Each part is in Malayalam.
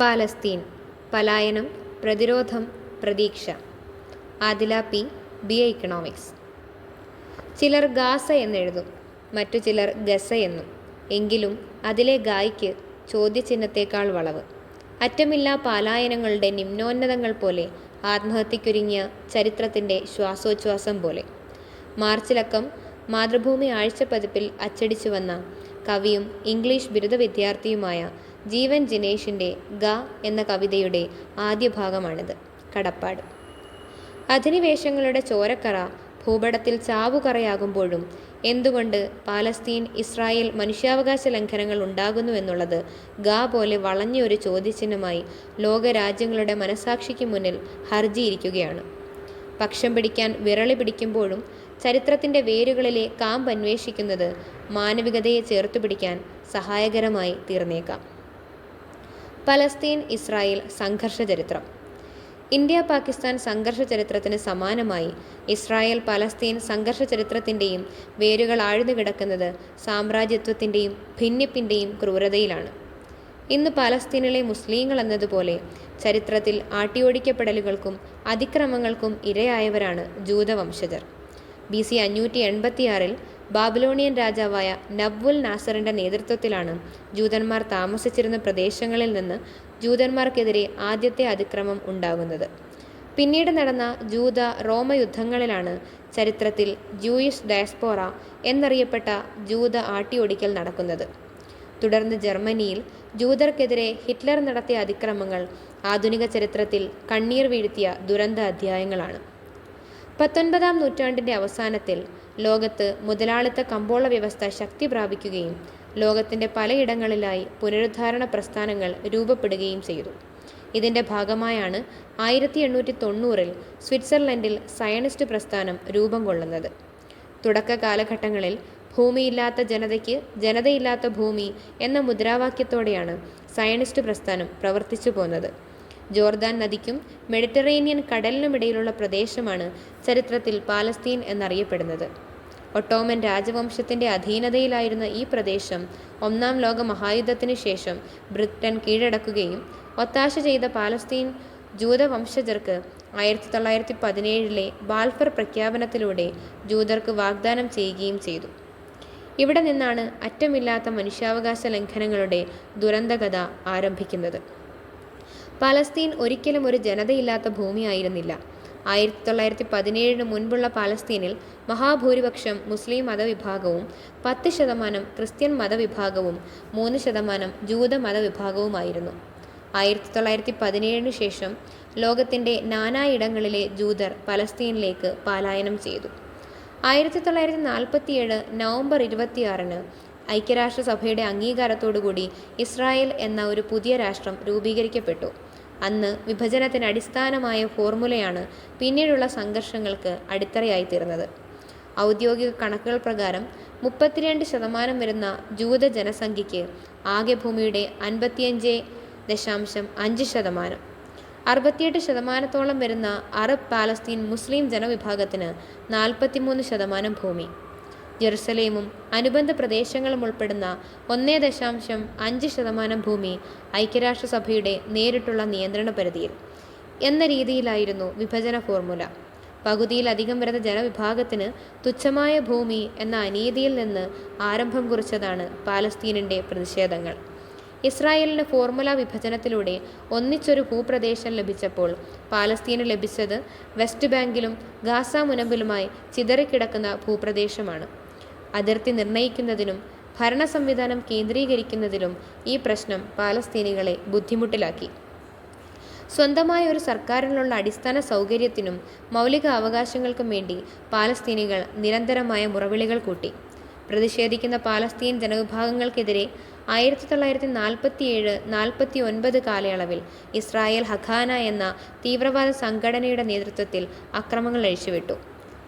പാലസ്തീൻ പലായനം പ്രതിരോധം പ്രതീക്ഷ. Adila P B A economics. ചിലർ ഗാസ എന്നെഴുതും മറ്റു ചിലർ ഗസ എന്നും. എങ്കിലും അതിലെ ഗായ്ക്ക് ചോദ്യചിഹ്നത്തേക്കാൾ വളവ്. അറ്റമില്ലാ പാലായനങ്ങളുടെ നിമ്നോന്നതങ്ങൾ പോലെ ആത്മഹത്യക്കൊരുങ്ങിയ ചരിത്രത്തിന്റെ ശ്വാസോച്ഛ്വാസം പോലെ. മാർച്ചിലക്കം മാതൃഭൂമി ആഴ്ചപ്പതിപ്പിൽ അച്ചടിച്ചു വന്ന കവിയും ഇംഗ്ലീഷ് ബിരുദ വിദ്യാർത്ഥിയുമായ ജീവൻ ജിനേഷിന്റെ ഗ എന്ന കവിതയുടെ ആദ്യ ഭാഗമാണിത്. കടപ്പാട്. അധിനിവേശങ്ങളുടെ ചോരക്കറ ഭൂപടത്തിൽ ചാവുകറയാകുമ്പോഴും എന്തുകൊണ്ട് പാലസ്തീൻ ഇസ്രായേൽ മനുഷ്യാവകാശ ലംഘനങ്ങൾ ഉണ്ടാകുന്നു എന്നുള്ളത് ഗാ പോലെ വളഞ്ഞ ഒരു ചോദ്യചിഹ്നമായി ലോകരാജ്യങ്ങളുടെ മനസാക്ഷിക്ക് മുന്നിൽ ഹർജിയിരിക്കുകയാണ്. പക്ഷം പിടിക്കാൻ വിരളി പിടിക്കുമ്പോഴും ചരിത്രത്തിന്റെ വേരുകളിലെ കാമ്പ് അന്വേഷിക്കുന്നത് മാനവികതയെ ചേർത്തുപിടിക്കാൻ സഹായകരമായി തീർന്നേക്കാം. പലസ്തീൻ ഇസ്രായേൽ സംഘർഷ ചരിത്രം. ഇന്ത്യ പാകിസ്ഥാൻ സംഘർഷ ചരിത്രത്തിന് സമാനമായി ഇസ്രായേൽ പലസ്തീൻ സംഘർഷ ചരിത്രത്തിന്റെയും വേരുകൾ ആഴ്ന്നു കിടക്കുന്നത് സാമ്രാജ്യത്വത്തിന്റെയും ഭിന്നിപ്പിന്റെയും ക്രൂരതയിലാണ്. ഇന്ന് പലസ്തീനിലെ മുസ്ലിങ്ങൾ എന്നതുപോലെ ചരിത്രത്തിൽ ആട്ടിയോടിക്കപ്പെടലുകൾക്കും അതിക്രമങ്ങൾക്കും ഇരയായവരാണ് ജൂതവംശജർ. ബി സി അഞ്ഞൂറ്റി എൺപത്തിയാറിൽ ബാബിലോണിയൻ രാജാവായ നബ്വുൽ നാസറിന്റെ നേതൃത്വത്തിലാണ് ജൂതന്മാർ താമസിച്ചിരുന്ന പ്രദേശങ്ങളിൽ നിന്ന് ജൂതന്മാർക്കെതിരെ ആദ്യത്തെ അതിക്രമം ഉണ്ടാകുന്നത്. പിന്നീട് നടന്ന ജൂത റോമ യുദ്ധങ്ങളിലാണ് ചരിത്രത്തിൽ ജൂയിഷ് ഡയസ്പോറ എന്നറിയപ്പെട്ട ജൂത ആട്ടിയൊടിക്കൽ നടക്കുന്നത്. തുടർന്ന് ജർമ്മനിയിൽ ജൂതർക്കെതിരെ ഹിറ്റ്ലർ നടത്തിയ അതിക്രമങ്ങൾ ആധുനിക ചരിത്രത്തിൽ കണ്ണീർ വീഴ്ത്തിയ ദുരന്ത അധ്യായങ്ങളാണ്. പത്തൊൻപതാം നൂറ്റാണ്ടിന്റെ അവസാനത്തിൽ ലോകത്ത് മുതലാളിത്ത കമ്പോള വ്യവസ്ഥ ശക്തി പ്രാപിക്കുകയും ലോകത്തിന്റെ പലയിടങ്ങളിലായി പുനരുദ്ധാരണ പ്രസ്ഥാനങ്ങൾ രൂപപ്പെടുകയും ചെയ്തു. ഇതിന്റെ ഭാഗമായാണ് ആയിരത്തി എണ്ണൂറ്റി തൊണ്ണൂറിൽ സ്വിറ്റ്സർലൻഡിൽ സയനിസ്റ്റ് പ്രസ്ഥാനം രൂപം കൊള്ളുന്നത്. തുടക്ക കാലഘട്ടങ്ങളിൽ ഭൂമിയില്ലാത്ത ജനതയ്ക്ക് ജനതയില്ലാത്ത ഭൂമി എന്ന മുദ്രാവാക്യത്തോടെയാണ് സയനിസ്റ്റ് പ്രസ്ഥാനം പ്രവർത്തിച്ചു പോന്നത് ജോർദാൻ നദിക്കും മെഡിറ്ററേനിയൻ കടലിനുമിടയിലുള്ള പ്രദേശമാണ് ചരിത്രത്തിൽ പാലസ്തീൻ എന്നറിയപ്പെടുന്നത്. ഒട്ടോമൻ രാജവംശത്തിന്റെ അധീനതയിലായിരുന്ന ഈ പ്രദേശം ഒന്നാം ലോക മഹായുദ്ധത്തിന് ശേഷം ബ്രിട്ടൻ കീഴടക്കുകയും ഒത്താശ ചെയ്ത പാലസ്തീൻ ജൂതവംശജർക്ക് ആയിരത്തി തൊള്ളായിരത്തി പതിനേഴിലെ ബാൽഫർ പ്രഖ്യാപനത്തിലൂടെ ജൂതർക്ക് വാഗ്ദാനം ചെയ്യുകയും ചെയ്തു. ഇവിടെ നിന്നാണ് അറ്റമില്ലാത്ത മനുഷ്യാവകാശ ലംഘനങ്ങളുടെ ദുരന്തകഥ ആരംഭിക്കുന്നത്. പലസ്തീൻ ഒരിക്കലും ഒരു ജനതയില്ലാത്ത ഭൂമിയായിരുന്നില്ല. ആയിരത്തി തൊള്ളായിരത്തി പതിനേഴിന് മുൻപുള്ള പാലസ്തീനിൽ മഹാഭൂരിപക്ഷം മുസ്ലിം മതവിഭാഗവും പത്ത് ശതമാനം ക്രിസ്ത്യൻ മതവിഭാഗവും മൂന്ന് ശതമാനം ജൂത മതവിഭാഗവുമായിരുന്നു. ആയിരത്തി തൊള്ളായിരത്തി പതിനേഴിന് ശേഷം ലോകത്തിന്റെ നാനായിടങ്ങളിലെ ജൂതർ പലസ്തീനിലേക്ക് പലായനം ചെയ്തു. ആയിരത്തി തൊള്ളായിരത്തി നാൽപ്പത്തിയേഴ് നവംബർ ഇരുപത്തിയാറിന് ഐക്യരാഷ്ട്രസഭയുടെ അംഗീകാരത്തോടുകൂടി ഇസ്രായേൽ എന്ന ഒരു പുതിയ രാഷ്ട്രം രൂപീകരിക്കപ്പെട്ടു. അന്ന് വിഭജനത്തിന് അടിസ്ഥാനമായ ഫോർമുലയാണ് പിന്നീടുള്ള സംഘർഷങ്ങൾക്ക് അടിത്തറയായി തീർന്നത് ഔദ്യോഗിക കണക്കുകൾ പ്രകാരം മുപ്പത്തിരണ്ട് ശതമാനം വരുന്ന ജൂത ജനസംഖ്യയ്ക്ക് ആകെ ഭൂമിയുടെ അൻപത്തിയഞ്ച് ദശാംശം അഞ്ച് ശതമാനം. അറുപത്തിയെട്ട് ശതമാനത്തോളം വരുന്ന അറബ് പാലസ്തീൻ മുസ്ലിം ജനവിഭാഗത്തിന് നാൽപ്പത്തിമൂന്ന് ശതമാനം ഭൂമി. ജെറുസലേമും അനുബന്ധ പ്രദേശങ്ങളും ഉൾപ്പെടുന്ന ഒന്നേ ദശാംശം അഞ്ച് ശതമാനം ഭൂമി ഐക്യരാഷ്ട്രസഭയുടെ നേരിട്ടുള്ള നിയന്ത്രണ പരിധിയിൽ എന്ന രീതിയിലായിരുന്നു വിഭജന ഫോർമുല. പകുതിയിലധികം വരുന്ന ജനവിഭാഗത്തിന് തുച്ഛമായ ഭൂമി എന്ന അനീതിയിൽ നിന്ന് ആരംഭം കുറിച്ചതാണ് പാലസ്തീനിന്റെ പ്രതിഷേധങ്ങൾ. ഇസ്രായേലിന് ഫോർമുല വിഭജനത്തിലൂടെ ഒന്നിച്ചൊരു ഭൂപ്രദേശം ലഭിച്ചപ്പോൾ പാലസ്തീന് ലഭിച്ചത് വെസ്റ്റ് ബാങ്കിലും ഗാസ മുനമ്പിലുമായി ചിതറിക്കിടക്കുന്ന ഭൂപ്രദേശമാണ്. അതിർത്തി നിർണയിക്കുന്നതിനും ഭരണ സംവിധാനം കേന്ദ്രീകരിക്കുന്നതിലും ഈ പ്രശ്നം പാലസ്തീനികളെ ബുദ്ധിമുട്ടിലാക്കി. സ്വന്തമായ ഒരു സർക്കാരിനുള്ള അടിസ്ഥാന സൗകര്യത്തിനും മൗലിക അവകാശങ്ങൾക്കും വേണ്ടി പാലസ്തീനികൾ നിരന്തരമായ മുറവിളികൾ കൂട്ടി. പ്രതിഷേധിക്കുന്ന പാലസ്തീൻ ജനവിഭാഗങ്ങൾക്കെതിരെ ആയിരത്തി തൊള്ളായിരത്തി നാൽപ്പത്തിയേഴ് നാൽപ്പത്തി ഒൻപത് കാലയളവിൽ ഇസ്രായേൽ ഹഖാന എന്ന തീവ്രവാദ സംഘടനയുടെ നേതൃത്വത്തിൽ അക്രമങ്ങൾ അഴിച്ചുവിട്ടു.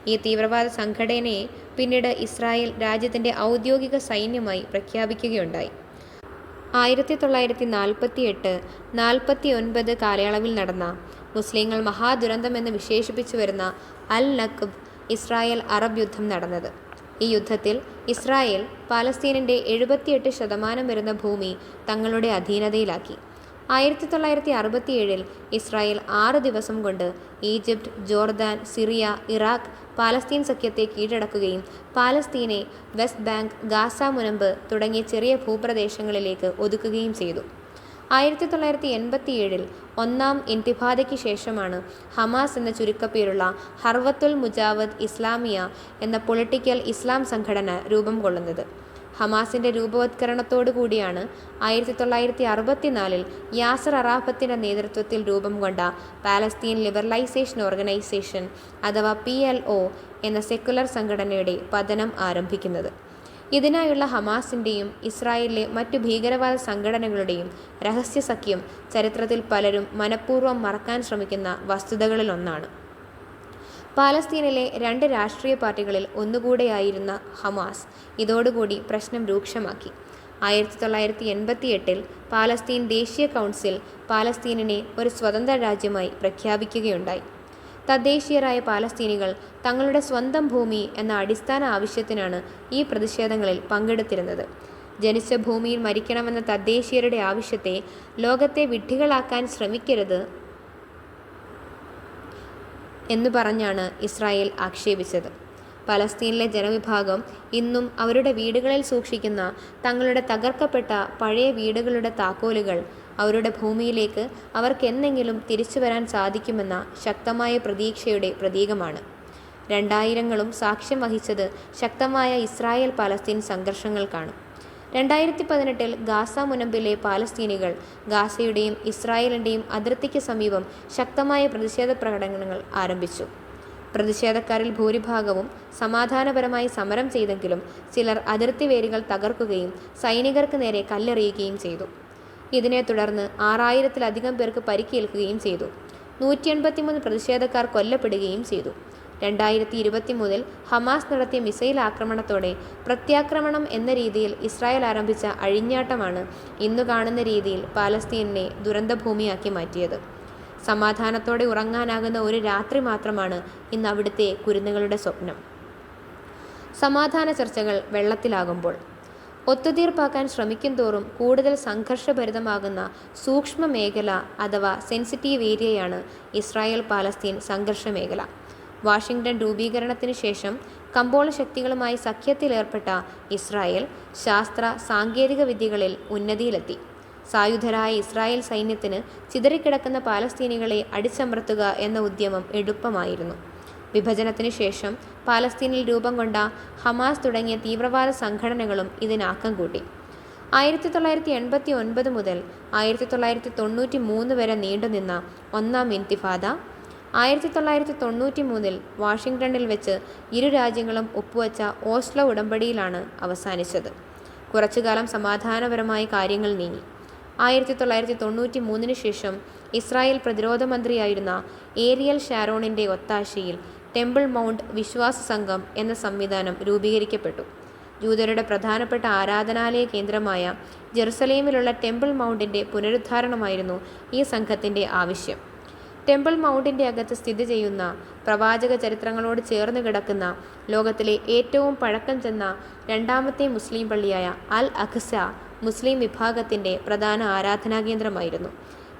ഈ തീവ്രവാദ സംഘടനയെ പിന്നീട് ഇസ്രായേൽ രാജ്യത്തിന്റെ ഔദ്യോഗിക സൈന്യമായി പ്രഖ്യാപിക്കുകയുണ്ടായി. ആയിരത്തി തൊള്ളായിരത്തി നാൽപ്പത്തി എട്ട് നാൽപ്പത്തി ഒൻപത് കാലയളവിൽ നടന്ന മുസ്ലിങ്ങൾ മഹാദുരന്തമെന്ന് വിശേഷിപ്പിച്ചു വരുന്ന അൽ നഖബ് ഇസ്രായേൽ അറബ് യുദ്ധം നടന്നത്. ഈ യുദ്ധത്തിൽ ഇസ്രായേൽ പാലസ്തീനിന്റെ എഴുപത്തിയെട്ട് ശതമാനം വരുന്ന ഭൂമി തങ്ങളുടെ അധീനതയിലാക്കി. ആയിരത്തി തൊള്ളായിരത്തി അറുപത്തിയേഴിൽ ഇസ്രായേൽ ആറ് ദിവസം കൊണ്ട് Egypt Jordan Syria Iraq Palestine സഖ്യത്തെ കീഴടക്കുകയും പാലസ്തീനെ വെസ്റ്റ് ബാങ്ക് ഗാസ മുനമ്പ് തുടങ്ങിയ ചെറിയ ഭൂപ്രദേശങ്ങളിലേക്ക് ഒതുക്കുകയും ചെയ്തു. ആയിരത്തി തൊള്ളായിരത്തി എൺപത്തിയേഴിൽ ഒന്നാം ഇൻതിഫാദയ്ക്ക് ശേഷമാണ് ഹമാസ് എന്ന ചുരുക്കപ്പേരുള്ള ഹർവത്തുൽ മുജാവദ് ഇസ്ലാമിയ എന്ന പൊളിറ്റിക്കൽ ഇസ്ലാം സംഘടന രൂപം കൊള്ളുന്നത്. ഹമാസിന്റെ രൂപവത്കരണത്തോടു കൂടിയാണ് ആയിരത്തി തൊള്ളായിരത്തി അറുപത്തിനാലിൽ യാസർ അറാഫത്തിന്റെ നേതൃത്വത്തിൽ രൂപം കൊണ്ട പാലസ്തീൻ ലിബറലൈസേഷൻ ഓർഗനൈസേഷൻ അഥവാ പി എന്ന സെക്കുലർ സംഘടനയുടെ പതനം ആരംഭിക്കുന്നത്. ഇതിനായുള്ള ഹമാസിന്റെയും ഇസ്രായേലിലെ മറ്റു ഭീകരവാദ സംഘടനകളുടെയും രഹസ്യ സഖ്യം ചരിത്രത്തിൽ പലരും മനഃപൂർവം മറക്കാൻ ശ്രമിക്കുന്ന വസ്തുതകളിലൊന്നാണ്. പാലസ്തീനിലെ രണ്ട് രാഷ്ട്രീയ പാർട്ടികളിൽ ഒന്നുകൂടെയായിരുന്ന ഹമാസ് ഇതോടുകൂടി പ്രശ്നം രൂക്ഷമാക്കി. ആയിരത്തി തൊള്ളായിരത്തി എൺപത്തി എട്ടിൽ പാലസ്തീൻ ദേശീയ കൗൺസിൽ പാലസ്തീനിനെ ഒരു സ്വതന്ത്ര രാജ്യമായി പ്രഖ്യാപിക്കുകയുണ്ടായി. തദ്ദേശീയരായ പാലസ്തീനികൾ തങ്ങളുടെ സ്വന്തം ഭൂമി എന്ന അടിസ്ഥാന ആവശ്യത്തിനാണ് ഈ പ്രതിഷേധങ്ങളിൽ പങ്കെടുത്തിരുന്നത്. ജനിച്ച ഭൂമിയിൽ മരിക്കണമെന്ന തദ്ദേശീയരുടെ ആവശ്യത്തെ ലോകത്തെ വിഡ്ഢികളാക്കാൻ ശ്രമിക്കരുത് എന്ന് പറഞ്ഞാണ് ഇസ്രായേൽ ആക്ഷേപിച്ചത്. പലസ്തീനിലെ ജനവിഭാഗം ഇന്നും അവരുടെ വീടുകളിൽ സൂക്ഷിക്കുന്ന തങ്ങളുടെ തകർക്കപ്പെട്ട പഴയ വീടുകളുടെ താക്കോലുകൾ അവരുടെ ഭൂമിയിലേക്ക് അവർക്കെന്നെങ്കിലും തിരിച്ചു വരാൻ സാധിക്കുമെന്ന ശക്തമായ പ്രതീക്ഷയുടെ പ്രതീകമാണ്. രണ്ടായിരങ്ങളും സാക്ഷ്യം വഹിച്ചത് ശക്തമായ ഇസ്രായേൽ പലസ്തീൻ സംഘർഷങ്ങൾക്കാണ്. രണ്ടായിരത്തി പതിനെട്ടിൽ ഗാസ മുനമ്പിലെ പാലസ്തീനികൾ ഗാസയുടെയും ഇസ്രായേലിന്റെയും അതിർത്തിക്ക് സമീപം ശക്തമായ പ്രതിഷേധ പ്രകടനങ്ങൾ ആരംഭിച്ചു. പ്രതിഷേധക്കാരിൽ ഭൂരിഭാഗവും സമാധാനപരമായി സമരം ചെയ്തെങ്കിലും ചിലർ അതിർത്തി വേരുകൾ തകർക്കുകയും സൈനികർക്ക് നേരെ കല്ലെറിയുകയും ചെയ്തു. ഇതിനെ തുടർന്ന് ആറായിരത്തിലധികം പേർക്ക് പരിക്കേൽക്കുകയും ചെയ്തു. നൂറ്റി എൺപത്തിമൂന്ന് പ്രതിഷേധക്കാർ കൊല്ലപ്പെടുകയും ചെയ്തു. രണ്ടായിരത്തി ഇരുപത്തി മുതൽ ഹമാസ് നടത്തിയ മിസൈൽ ആക്രമണത്തോടെ പ്രത്യാക്രമണം എന്ന രീതിയിൽ ഇസ്രായേൽ ആരംഭിച്ച അഴിഞ്ഞാട്ടമാണ് ഇന്നു കാണുന്ന രീതിയിൽ പാലസ്തീനിനെ ദുരന്തഭൂമിയാക്കി മാറ്റിയത്. സമാധാനത്തോടെ ഉറങ്ങാനാകുന്ന ഒരു രാത്രി മാത്രമാണ് ഇന്ന് അവിടുത്തെ കുരുന്നുകളുടെ സ്വപ്നം. സമാധാന ചർച്ചകൾ വെള്ളത്തിലാകുമ്പോൾ ഒത്തുതീർപ്പാക്കാൻ ശ്രമിക്കും തോറും കൂടുതൽ സംഘർഷഭരിതമാകുന്ന സൂക്ഷ്മ മേഖല അഥവാ സെൻസിറ്റീവ് ഏരിയയാണ് ഇസ്രായേൽ പാലസ്തീൻ സംഘർഷ മേഖല. വാഷിംഗ്ടൺ രൂപീകരണത്തിന് ശേഷം കമ്പോള ശക്തികളുമായി സഖ്യത്തിലേർപ്പെട്ട ഇസ്രായേൽ ശാസ്ത്ര സാങ്കേതിക വിദ്യകളിൽ ഉന്നതിയിലെത്തി. സായുധരായ ഇസ്രായേൽ സൈന്യത്തിന് ചിതറിക്കിടക്കുന്ന പാലസ്തീനികളെ അടിച്ചമർത്തുക എന്ന ഉദ്യമം എളുപ്പമായിരുന്നു വിഭജനത്തിന് ശേഷം പാലസ്തീനിൽ രൂപം കൊണ്ട ഹമാസ് തുടങ്ങിയ തീവ്രവാദ സംഘടനകളും ഇതിനാക്കം കൂട്ടി. ആയിരത്തി തൊള്ളായിരത്തി എൺപത്തി ഒൻപത് മുതൽ ആയിരത്തി തൊള്ളായിരത്തി തൊണ്ണൂറ്റി മൂന്ന് വരെ നീണ്ടുനിന്ന ഒന്നാം ഇൻതിഫാദ ആയിരത്തി തൊള്ളായിരത്തി തൊണ്ണൂറ്റി മൂന്നിൽ വാഷിംഗ്ടണിൽ വെച്ച് ഇരു രാജ്യങ്ങളും ഒപ്പുവച്ച ഓസ്ലോ ഉടമ്പടിയിലാണ് അവസാനിച്ചത്. കുറച്ചുകാലം സമാധാനപരമായി കാര്യങ്ങൾ നീങ്ങി. ആയിരത്തി തൊള്ളായിരത്തി തൊണ്ണൂറ്റി മൂന്നിന് ശേഷം ഇസ്രായേൽ പ്രതിരോധ മന്ത്രിയായിരുന്ന ഏരിയൽ ഷാരോണിന്റെ ഒത്താശയിൽ ടെമ്പിൾ മൗണ്ട് വിശ്വാസ സംഘം എന്ന സംവിധാനം രൂപീകരിക്കപ്പെട്ടു. ജൂതരുടെ പ്രധാനപ്പെട്ട ആരാധനാലയ കേന്ദ്രമായ ജെറുസലേമിലുള്ള ടെമ്പിൾ മൗണ്ടിന്റെ പുനരുദ്ധാരണമായിരുന്നു ഈ സംഘത്തിന്റെ ആവശ്യം. ടെമ്പിൾ മൗണ്ടിന്റെ അകത്ത് സ്ഥിതി ചെയ്യുന്ന പ്രവാചക ചരിത്രങ്ങളോട് ചേർന്ന് കിടക്കുന്ന ലോകത്തിലെ ഏറ്റവും പഴക്കം ചെന്ന രണ്ടാമത്തെ മുസ്ലിം പള്ളിയായ അൽ അഖ്സ മുസ്ലിം വിഭാഗത്തിന്റെ പ്രധാന ആരാധനാ കേന്ദ്രമായിരുന്നു.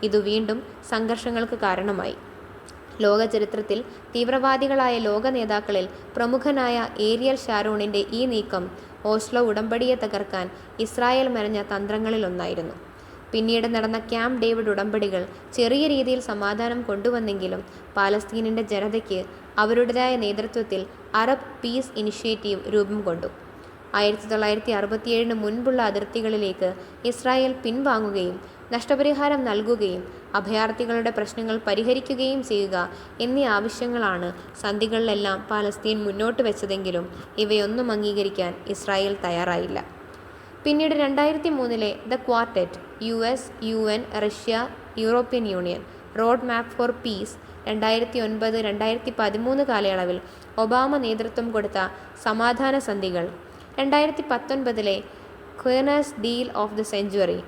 ഇത് വീണ്ടും സംഘർഷങ്ങൾക്ക് കാരണമായി. ലോക ചരിത്രത്തിൽ തീവ്രവാദികളായ ലോക നേതാക്കളിൽ പ്രമുഖനായ ഏരിയൽ ഷാരോണിന്റെ ഈ നീക്കം ഓസ്ലോ ഉടമ്പടിയെ തകർക്കാൻ ഇസ്രായേൽ മെനഞ്ഞ തന്ത്രങ്ങളിലൊന്നായിരുന്നു. പിന്നീട് നടന്ന ക്യാമ്പ് ഡേവിഡ് ഉടമ്പടികൾ ചെറിയ രീതിയിൽ സമാധാനം കൊണ്ടുവന്നെങ്കിലും പാലസ്തീനിന്റെ ജനതയ്ക്ക് അവരുടേതായ നേതൃത്വത്തിൽ അറബ് പീസ് ഇനിഷ്യേറ്റീവ് രൂപം കൊണ്ടു. ആയിരത്തി തൊള്ളായിരത്തി അറുപത്തിയേഴിന് മുൻപുള്ള അതിർത്തികളിലേക്ക് ഇസ്രായേൽ പിൻവാങ്ങുകയും നഷ്ടപരിഹാരം നൽകുകയും അഭയാർത്ഥികളുടെ പ്രശ്നങ്ങൾ പരിഹരിക്കുകയും ചെയ്യുക എന്നീ ആവശ്യങ്ങളാണ് സന്ധികളിലെല്ലാം പാലസ്തീൻ മുന്നോട്ട് വെച്ചതെങ്കിലും ഇവയൊന്നും അംഗീകരിക്കാൻ ഇസ്രായേൽ തയ്യാറായില്ല. പിന്നീട് രണ്ടായിരത്തി മൂന്നിലെ the quartet U S U N Russia European union road map for peace രണ്ടായിരത്തി ഒൻപത് രണ്ടായിരത്തി പതിമൂന്ന് കാലയളവിൽ ഒബാമ നേതൃത്വം കൊടുത്ത സമാധാന സന്ധികൾ. രണ്ടായിരത്തി പത്തൊൻപതിലെ ക്വേനസ് ഡീൽ ഓഫ് ദ സെഞ്ചുറി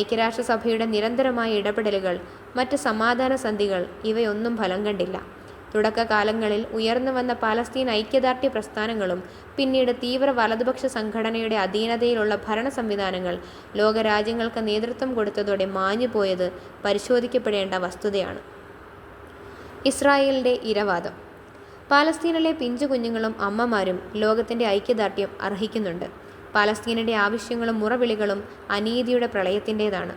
ഐക്യരാഷ്ട്രസഭയുടെ നിരന്തരമായ ഇടപെടലുകൾ മറ്റ് സമാധാന സന്ധികൾ ഇവയൊന്നും ഫലം കണ്ടില്ല. തുടക്കകാലങ്ങളിൽ ഉയർന്നു വന്ന പാലസ്തീൻ ഐക്യദാർഢ്യ പ്രസ്ഥാനങ്ങളും പിന്നീട് തീവ്ര വലതുപക്ഷ സംഘടനയുടെ അധീനതയിലുള്ള ഭരണ സംവിധാനങ്ങൾ ലോകരാജ്യങ്ങൾക്ക് നേതൃത്വം കൊടുത്തതോടെ മാഞ്ഞുപോയത് പരിശോധിക്കപ്പെടേണ്ട വസ്തുതയാണ്. ഇസ്രായേലിന്റെ ഇരവാദം. പാലസ്തീനിലെ പിഞ്ചു കുഞ്ഞുങ്ങളും അമ്മമാരും ലോകത്തിന്റെ ഐക്യദാർഢ്യം അർഹിക്കുന്നുണ്ട്. പാലസ്തീനിന്റെ ആവശ്യങ്ങളും മുറവിളികളും അനീതിയുടെ പ്രളയത്തിന്റേതാണ്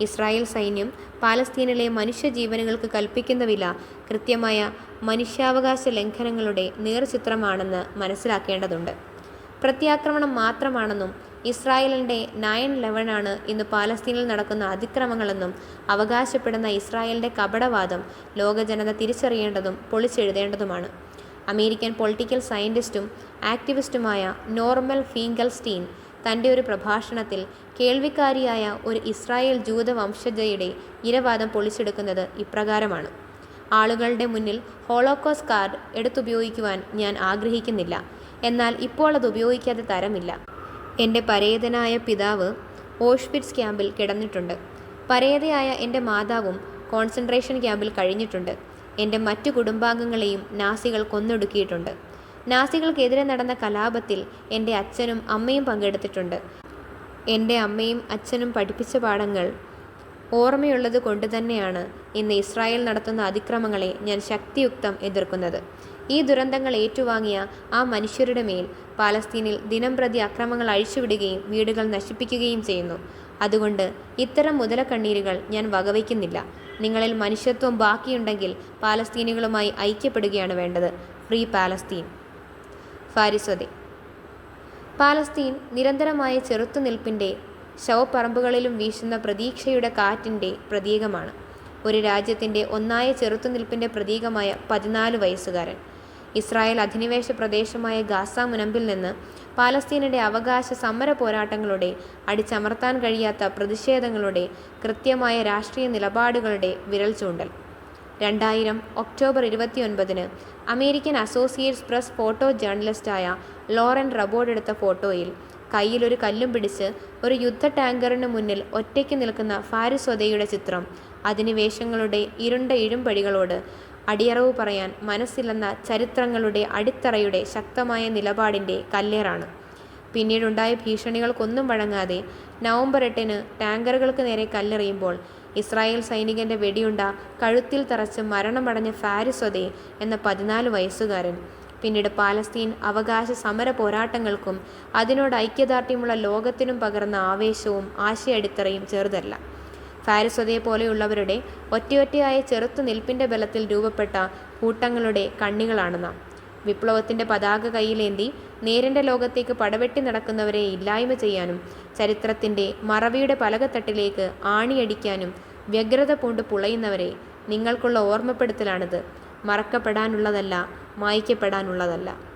ഇസ്രായേൽ സൈന്യം പാലസ്തീനിലെ മനുഷ്യജീവനുകൾക്ക് കൽപ്പിക്കുന്ന വില കൃത്യമായ മനുഷ്യാവകാശ ലംഘനങ്ങളുടെ നേർചിത്രമാണെന്ന് മനസ്സിലാക്കേണ്ടതുണ്ട്. പ്രത്യാക്രമണം മാത്രമാണെന്നും ഇസ്രായേലിന്റെ നയൻ ലെവനാണ് ഇന്ന് പാലസ്തീനിൽ നടക്കുന്ന അതിക്രമങ്ങളെന്നും അവകാശപ്പെടുന്ന ഇസ്രായേലിന്റെ കപടവാദം ലോകജനത തിരിച്ചറിയേണ്ടതും പൊളിച്ചെഴുതേണ്ടതുമാണ്. അമേരിക്കൻ പൊളിറ്റിക്കൽ സയന്റിസ്റ്റും ആക്ടിവിസ്റ്റുമായ നോർമൽ ഫീങ്കൽസ്റ്റീൻ തന്റെ ഒരു പ്രഭാഷണത്തിൽ കേൾവിക്കാരിയായ ഒരു ഇസ്രായേൽ ജൂത വംശജയുടെ ഇരവാദം പൊളിച്ചെടുക്കുന്നത് ഇപ്രകാരമാണ്. ആളുകളുടെ മുന്നിൽ ഹോളോകോസ് കാർഡ് എടുത്തുപയോഗിക്കുവാൻ ഞാൻ ആഗ്രഹിക്കുന്നില്ല. എന്നാൽ ഇപ്പോൾ അത് ഉപയോഗിക്കാതെ തരമില്ല. എന്റെ പരേതനായ പിതാവ് ഓഷ്പിറ്റ്സ് ക്യാമ്പിൽ കിടന്നിട്ടുണ്ട്. പരേതയായ എന്റെ മാതാവും കോൺസെൻട്രേഷൻ ക്യാമ്പിൽ കഴിഞ്ഞിട്ടുണ്ട്. എന്റെ മറ്റു കുടുംബാംഗങ്ങളെയും നാസികൾ കൊന്നൊടുക്കിയിട്ടുണ്ട്. നാസികൾക്കെതിരെ നടന്ന കലാപത്തിൽ എന്റെ അച്ഛനും അമ്മയും പങ്കെടുത്തിട്ടുണ്ട്. എന്റെ അമ്മയും അച്ഛനും പഠിപ്പിച്ച പാഠങ്ങൾ ഓർമ്മയുള്ളത് കൊണ്ട് തന്നെയാണ് ഇന്ന് ഇസ്രായേൽ നടത്തുന്ന അതിക്രമങ്ങളെ ഞാൻ ശക്തിയുക്തം എതിർക്കുന്നത്. ഈ ദുരന്തങ്ങൾ ഏറ്റുവാങ്ങിയ ആ മനുഷ്യരുടെ മേൽ പാലസ്തീനിൽ ദിനംപ്രതി അക്രമങ്ങൾ അഴിച്ചുവിടുകയും വീടുകൾ നശിപ്പിക്കുകയും ചെയ്യുന്നു. അതുകൊണ്ട് ഇത്തരം മുതലക്കണ്ണീരുകൾ ഞാൻ വകവയ്ക്കുന്നില്ല. നിങ്ങളിൽ മനുഷ്യത്വം ബാക്കിയുണ്ടെങ്കിൽ പാലസ്തീനികളുമായി ഐക്യപ്പെടുകയാണ് വേണ്ടത്. Free Palestine. ഫാരിസ്വദെ പാലസ്തീൻ നിരന്തരമായ ചെറുത്തുനിൽപ്പിന്റെ ശവപ്പറമ്പുകളിലും വീശുന്ന പ്രതീക്ഷയുടെ കാറ്റിന്റെ പ്രതീകമാണ്. ഒരു രാജ്യത്തിന്റെ ഒന്നായ ചെറുത്തുനിൽപ്പിന്റെ പ്രതീകമായ പതിനാല് വയസ്സുകാരൻ. ഇസ്രായേൽ അധിനിവേശ പ്രദേശമായ ഗാസ മുനമ്പിൽ നിന്ന് പാലസ്തീനിന്റെ അവകാശ സമര പോരാട്ടങ്ങളുടെ അടിച്ചമർത്താൻ കഴിയാത്ത പ്രതിഷേധങ്ങളുടെ കൃത്യമായ രാഷ്ട്രീയ നിലപാടുകളുടെ വിരൽ ചൂണ്ടൽ രണ്ടായിരം ഒക്ടോബർ ഇരുപത്തിയൊൻപതിന് അമേരിക്കൻ അസോസിയേറ്റ്സ് പ്രസ് ഫോട്ടോ ജേർണലിസ്റ്റായ ലോറൻ റബോർഡ് എടുത്ത ഫോട്ടോയിൽ കയ്യിലൊരു കല്ലും പിടിച്ച് ഒരു യുദ്ധ ടാങ്കറിന് മുന്നിൽ ഒറ്റയ്ക്ക് നിൽക്കുന്ന ഫാരിസ്വതയുടെ ചിത്രം അധിനിവേശങ്ങളുടെ ഇരുണ്ട ഇഴുംപടികളോട് അടിയറവ് പറയാൻ മനസ്സില്ലെന്ന ചരിത്രങ്ങളുടെ അടിത്തറയുടെ ശക്തമായ നിലപാടിന്റെ കല്ലേറാണ്. പിന്നീടുണ്ടായ ഭീഷണികൾക്കൊന്നും വഴങ്ങാതെ നവംബർ എട്ടിന് ടാങ്കറുകൾക്ക് നേരെ കല്ലെറിയുമ്പോൾ ഇസ്രായേൽ സൈനികന്റെ വെടിയുണ്ട കഴുത്തിൽ തറച്ച് മരണമടഞ്ഞ ഫാരിസ്വദെ എന്ന പതിനാല് വയസ്സുകാരൻ. പിന്നീട് പാലസ്തീൻ അവകാശ സമര പോരാട്ടങ്ങൾക്കും അതിനോട് ഐക്യദാർഢ്യമുള്ള ലോകത്തിനും പകർന്ന ആവേശവും ആശയടിത്തറയും ചെറുതല്ല. ഫാരിസ്വതയെ പോലെയുള്ളവരുടെ ഒറ്റയൊറ്റയായ ചെറുത്തു നിൽപ്പിന്റെ ബലത്തിൽ രൂപപ്പെട്ട കൂട്ടങ്ങളുടെ കണ്ണികളാണ് നാം. വിപ്ലവത്തിന്റെ പതാക കയ്യിലേന്തി നേരിന്റെ ലോകത്തേക്ക് പടവെട്ടി നടക്കുന്നവരെ ഇല്ലായ്മ ചെയ്യാനും ചരിത്രത്തിന്റെ മറവിയുടെ പലകത്തട്ടിലേക്ക് ആണിയടിക്കാനും വ്യഗ്രത പൂണ്ട് പുളയുന്നവരെ നിങ്ങൾക്കുള്ള ഓർമ്മപ്പെടുത്തലാണിത്. മറക്കപ്പെടാനുള്ളതല്ല മായ്ക്കപ്പെടാനുള്ളതല്ല.